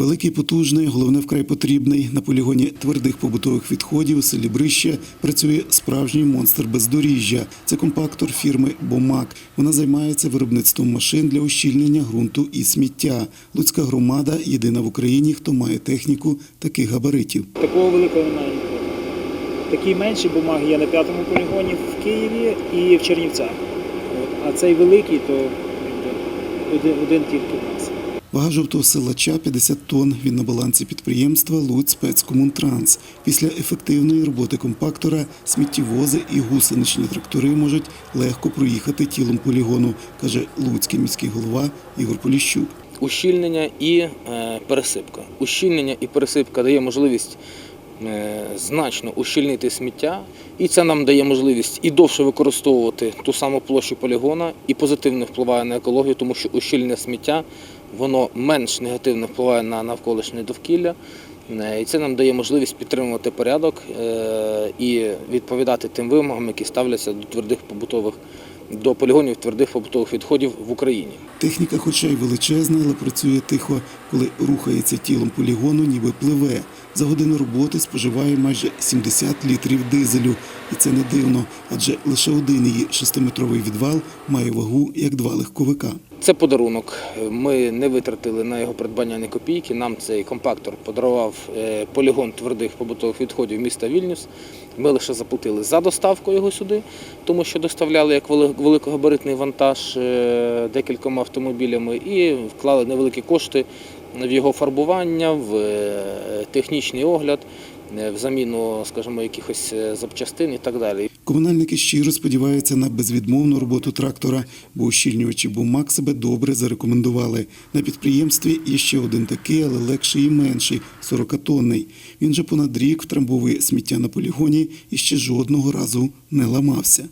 Великий, потужний, головне вкрай потрібний. На полігоні твердих побутових відходів у селі Брище працює справжній монстр бездоріжжя. Це компактор фірми Бомак. Вона займається виробництвом машин для ущільнення ґрунту і сміття. Луцька громада єдина в Україні, хто має техніку таких габаритів. Такого великого немає. Такі менші бумаги є на п'ятому полігоні в Києві і в Чернівцях. А цей великий, то один, один тільки в нас. Вага жовтого силача 50 тонн. Він на балансі підприємства Луць спецкомунтранс. Після ефективної роботи компактора сміттєвози і гусеничні трактори можуть легко проїхати тілом полігону, каже Луцький міський голова Ігор Поліщук. ущільнення і е, пересипка. Ущільнення і пересипка дає можливість е, значно ущільнити сміття, і це нам дає можливість і довше використовувати ту саму площу полігона, і позитивно впливає на екологію, тому що ущільнення сміття воно менш негативно впливає на навколишнє довкілля. Е, І це нам дає можливість підтримувати порядок е, і відповідати тим вимогам, які ставляться до твердих побутових до полігонів твердих побутових відходів в Україні. Техніка, хоча й величезна, але працює тихо, коли рухається тілом полігону, ніби пливе. За годину роботи споживає майже 70 літрів дизелю. І це не дивно, адже лише один її шестиметровий відвал має вагу як два легковика. Це подарунок. Ми не витратили на його придбання ні копійки. Нам цей компактор подарував е, полігон твердих побутових відходів міста Вільнюс. Ми лише заплатили за доставку його сюди, тому що доставляли як великогабаритний вантаж е, декількома автомобілями і вклали невеликі кошти в його фарбування, в е, технічний огляд, в заміну, скажімо, якихось запчастин і так далі. Комунальники щиро сподіваються на безвідмовну роботу трактора, бо ущільнювачі бумаг себе добре зарекомендували. На підприємстві є ще один такий, але легший і менший 40-тонний. Він же понад рік втрамбовує сміття на полігоні і ще жодного разу не ламався.